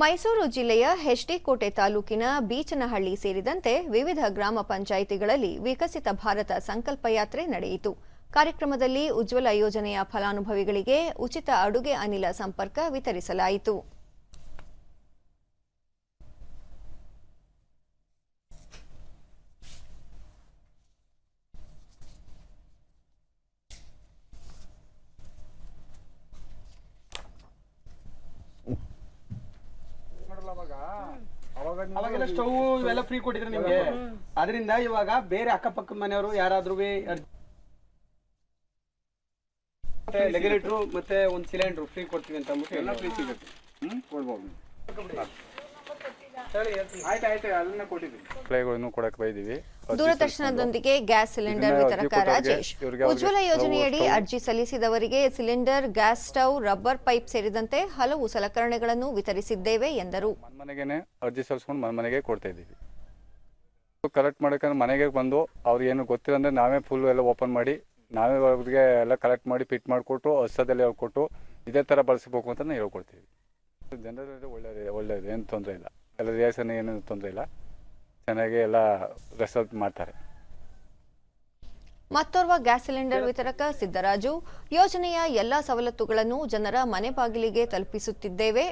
ಮೈಸೂರು ಜಿಲ್ಲೆಯ ಹೆಚ್ಡಿಕೋಟೆ ತಾಲೂಕಿನ ಬೀಚನಹಳ್ಳಿ ಸೇರಿದಂತೆ ವಿವಿಧ ಗ್ರಾಮ ಪಂಚಾಯಿತಿಗಳಲ್ಲಿ ವಿಕಸಿತ ಭಾರತ ಸಂಕಲ್ಪ ಯಾತ್ರೆ ನಡೆಯಿತು. ಕಾರ್ಯಕ್ರಮದಲ್ಲಿ ಉಜ್ವಲ ಯೋಜನೆಯ ಫಲಾನುಭವಿಗಳಿಗೆ ಉಚಿತ ಅಡುಗೆ ಅನಿಲ ಸಂಪರ್ಕ ವಿತರಿಸಲಾಯಿತು. ಅವಾಗೆಲ್ಲ ಸ್ಟವ್ ಇವೆಲ್ಲ ಫ್ರೀ ಕೊಟ್ಟಿದ್ರು ನಿಮ್ಗೆ. ಅದರಿಂದ ಇವಾಗ ಬೇರೆ ಅಕ್ಕಪಕ್ಕ ಮನೆಯವರು ಯಾರಾದ್ರೂ ರೆಗ್ಯುಲೇಟರ್ ಮತ್ತೆ ಒಂದ್ ಸಿಲಿಂಡರ್ ಫ್ರೀ ಕೊಡ್ತೀವಿ ಅಂತ ಅಂದ್ಬಿಟ್ಟು ಎಲ್ಲ ಫ್ರೀ ಸಿಗುತ್ತೆ. ಹ್ಮ್? ಕೊಡ್ಬೋದು. ಪ್ಲೇಗಳನ್ನು ಕೊಡಕ್ಕೆ ಬೈದಿವಿ. ದೂರದರ್ಶನದೊಂದಿಗೆ ಗ್ಯಾಸ್ ಸಿಲಿಂಡರ್ ವಿತರಕ ರಾಜೇಶ್. ಉಜ್ವಲ ಯೋಜನೆಯಡಿ ಅರ್ಜಿ ಸಲ್ಲಿಸಿದವರಿಗೆ cylinder gas stove rubber pipe ಸೇರಿದಂತೆ ಹಲವು ಸಲಕರಣೆಗಳನ್ನು ವಿತರಿಸಿದ್ದೇವೆ ಎಂದರು. ಮನೆಗೇನೆ ಅರ್ಜಿ ಸಲ್ಲಿಸ್ಕೊಂಡು ಮನೆ ಮನೆಗೆ ಕೊಡ್ತಾ ಇದ್ದೀವಿ. ಕಲೆಕ್ಟ್ ಮಾಡಕ್ಕೆ ಮನೆಗೆ ಬಂದು ಅವ್ರಿಗೆ ಏನು ಗೊತ್ತಿರಂದ್ರೆ ನಾವೇ ಫುಲ್ ಎಲ್ಲ ಓಪನ್ ಮಾಡಿ ನಾವೇ ಅವ್ರಿಗೆ ಎಲ್ಲ ಕಲೆಕ್ಟ್ ಮಾಡಿ ಫಿಟ್ ಮಾಡಿಕೊಟ್ಟು ಹೊಸದಲ್ಲೇ ಕೊಟ್ಟು ಇದೇ ಥರ ಬಳಸಬೇಕು ಅಂತ ಹೇಳ್ಕೊಡ್ತೀವಿ. ಜನರಲ್ಲಿ ಒಳ್ಳೆಯದು ಒಳ್ಳೆಯದು ಏನು ತೊಂದರೆ ಇಲ್ಲ. ಎಲ್ಲ ರಿಯಾಕ್ಷನ್ ಏನೂ ತೊಂದರೆ ಇಲ್ಲ. ಚೆನ್ನಾಗಿ ಎಲ್ಲ ರೆಸಲ್ಟ್ ಮಾಡ್ತಾರೆ. ಮತ್ತೋರ್ವ ಗ್ಯಾಸ್ ಸಿಲಿಂಡರ್ ವಿತರಕ ಸಿದ್ದರಾಜು ಯೋಜನೆಯ ಎಲ್ಲ ಸವಲತ್ತುಗಳನ್ನು ಜನರ ಮನೆ ಬಾಗಿಲಿಗೆ ತಲುಪಿಸುತ್ತಿದ್ದೇವೆ.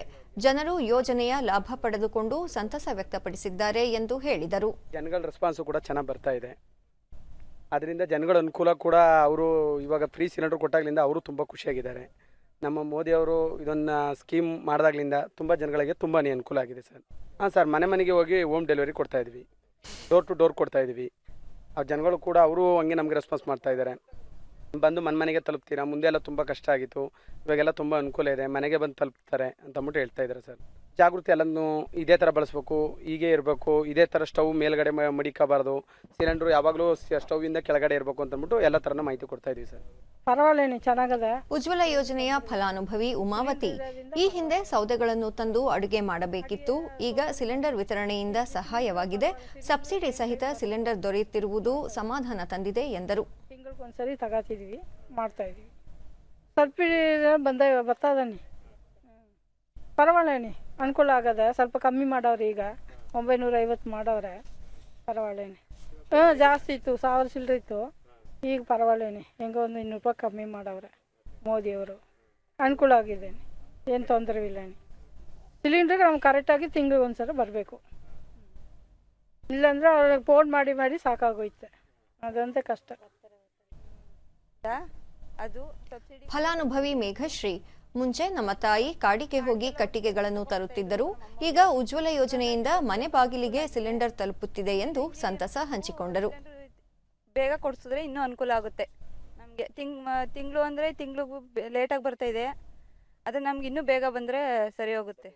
ಜನರು ಯೋಜನೆಯ ಲಾಭ ಪಡೆದುಕೊಂಡು ಸಂತಸ ವ್ಯಕ್ತಪಡಿಸಿದ್ದಾರೆ ಎಂದು ಹೇಳಿದರು. ಜನಗಳ ರೆಸ್ಪಾನ್ಸ್ ಕೂಡ ಚೆನ್ನಾಗಿ ಬರ್ತಾ ಇದೆ. ಅದರಿಂದ ಜನಗಳ ಅನುಕೂಲ ಕೂಡ ಅವರು ಇವಾಗ ಫ್ರೀ ಸಿಲಿಂಡರ್ ಕೊಟ್ಟಾಗಲಿಂದ ಅವರು ತುಂಬ ಖುಷಿಯಾಗಿದ್ದಾರೆ. ನಮ್ಮ ಮೋದಿಯವರು ಇದನ್ನು ಸ್ಕೀಮ್ ಮಾಡಿದಾಗ್ಲಿಂದ ತುಂಬ ಜನಗಳಿಗೆ ತುಂಬಾ ಅನುಕೂಲ ಆಗಿದೆ ಸರ್. ಹಾಂ ಸರ್, ಮನೆ ಮನೆಗೆ ಹೋಗಿ ಹೋಮ್ ಡೆಲಿವರಿ ಕೊಡ್ತಾ ಇದ್ವಿ. ಡೋರ್ ಟು ಡೋರ್ ಕೊಡ್ತಾ ಇದ್ವಿ. ಆ ಜನಗಳು ಕೂಡ ಅವರು ಹಂಗೆ ನಮಗೆ ರೆಸ್ಪಾನ್ಸ್ ಮಾಡ್ತಾ ಇದ್ದಾರೆ ಬಂದು ಮನೆ ಮನೆಗೆ ತಲುಪ್ತೀರಾ? ಮುಂದೆ ಎಲ್ಲ ತುಂಬ ಕಷ್ಟ ಆಗಿತ್ತು. ಇವಾಗೆಲ್ಲ ತುಂಬ ಅನುಕೂಲ ಇದೆ. ಮನೆಗೆ ಬಂದು ತಲುಪ್ತಾರೆ ಅಂತ ಅಂದ್ಬಿಟ್ಟು ಹೇಳ್ತಾ ಇದ್ದಾರೆ ಸರ್. ಜಾಗೃತಿ ಅಲ್ಲನ್ನು ಇದೇ ಥರ ಬಳಸಬೇಕು ಹೀಗೆ ಇರಬೇಕು ಇದೇ ಥರ ಸ್ಟವ್ ಮೇಲ್ಗಡೆ ಮಡಿಕಬಾರ್ದು ಸಿಲಿಂಡ್ರು ಯಾವಾಗಲೂ ಸ್ಟವ್ವಿಂದ ಕೆಳಗಡೆ ಇರಬೇಕು ಅಂತ ಅಂದ್ಬಿಟ್ಟು ಎಲ್ಲ ಥರನ ಮಾಹಿತಿ ಕೊಡ್ತಾ ಇದ್ದೀವಿ ಸರ್. ಪರವಾಗಿಲ್ಲ ಚೆನ್ನಾಗದ? ಉಜ್ವಲ ಯೋಜನೆಯ ಫಲಾನುಭವಿ ಉಮಾವತಿ ಈ ಹಿಂದೆ ಸೌದೆಗಳನ್ನು ತಂದು ಅಡುಗೆ ಮಾಡಬೇಕಿತ್ತು ಈಗ ಸಿಲಿಂಡರ್ ವಿತರಣೆಯಿಂದ ಸಹಾಯವಾಗಿದೆ ಸಬ್ಸಿಡಿ ಸಹಿತ ಸಿಲಿಂಡರ್ ದೊರೆಯುತ್ತಿರುವುದು ಸಮಾಧಾನ ತಂದಿದೆ ಎಂದರು. ತಿಂಗಳಿಗೊಂದ್ಸರಿ ತಗೋತಿದ್ವಿ ಮಾಡ್ತಾ ಇದೀವಿ. ಸಬ್ಸಿಡಿ ಬಂದ ಬರ್ತದನಿ ಪರವಾಗಿಲ್ಲ ಅನುಕೂಲ ಆಗದ. ಸ್ವಲ್ಪ ಕಮ್ಮಿ ಮಾಡವ್ರೆ ಈಗ. ಒಂಬೈನೂರ ಐವತ್ತು ಮಾಡವ್ರೆ ಪರವಾಗಿಲ್ಲ ಹ್ಞೂ ಜಾಸ್ತಿ ಇತ್ತು. ಸಾವಿರ ಚಿಲ್ಲರೆ ಇತ್ತು. ಈಗ ಪರವಾಗಿಲ್ಲ ಹೆಂಗೋ ಒಂದು ಇನ್ನೂರು ರೂಪಾಯಿ ಕಮ್ಮಿ ಮಾಡವ್ರೆ ಮೋದಿಯವರು. ಅನುಕೂಲ ಆಗಿದೆ ಏನು ತೊಂದರೆ ಇಲ್ಲ ಸಿಲಿಂಡ್ರಿಗೆ ನಮ್ಗೆ ಕರೆಕ್ಟಾಗಿ ತಿಂಗಳಿಗೆ ಒಂದ್ಸಲ ಬರಬೇಕು. ಇಲ್ಲಾಂದ್ರೆ ಅವ್ರಿಗೆ ಫೋನ್ ಮಾಡಿ ಮಾಡಿ ಸಾಕಾಗೋಯ್ತೆ. ಅದಂತೆ ಕಷ್ಟ. ಅದು ಸಬ್ಸಿಡಿ ಫಲಾನುಭವಿ ಮೇಘಶ್ರೀ ಮುಂಚೆ ನಮ್ಮ ತಾಯಿ ಕಾಡಿಗೆ ಹೋಗಿ ಕಟ್ಟಿಗೆಗಳನ್ನು ತರುತ್ತಿದ್ದರು. ಈಗ ಉಜ್ವಲ ಯೋಜನೆಯಿಂದ ಮನೆ ಬಾಗಿಲಿಗೆ ಸಿಲಿಂಡರ್ ತಲುಪುತ್ತಿದೆ ಎಂದು ಸಂತಸ ಹಂಚಿಕೊಂಡರು. ಬೇಗ ಕೊಡಿಸಿದ್ರೆ ಇನ್ನೂ ಅನುಕೂಲ ಆಗುತ್ತೆ. ನಮಗೆ ತಿಂಗ್ ತಿಂಗಳು ಅಂದರೆ ತಿಂಗಳಿಗೂ ಲೇಟಾಗಿ ಬರ್ತಾ ಇದೆ. ಅದು ನಮ್ಗೆ ಇನ್ನೂ ಬೇಗ ಬಂದರೆ ಸರಿ ಹೋಗುತ್ತೆ.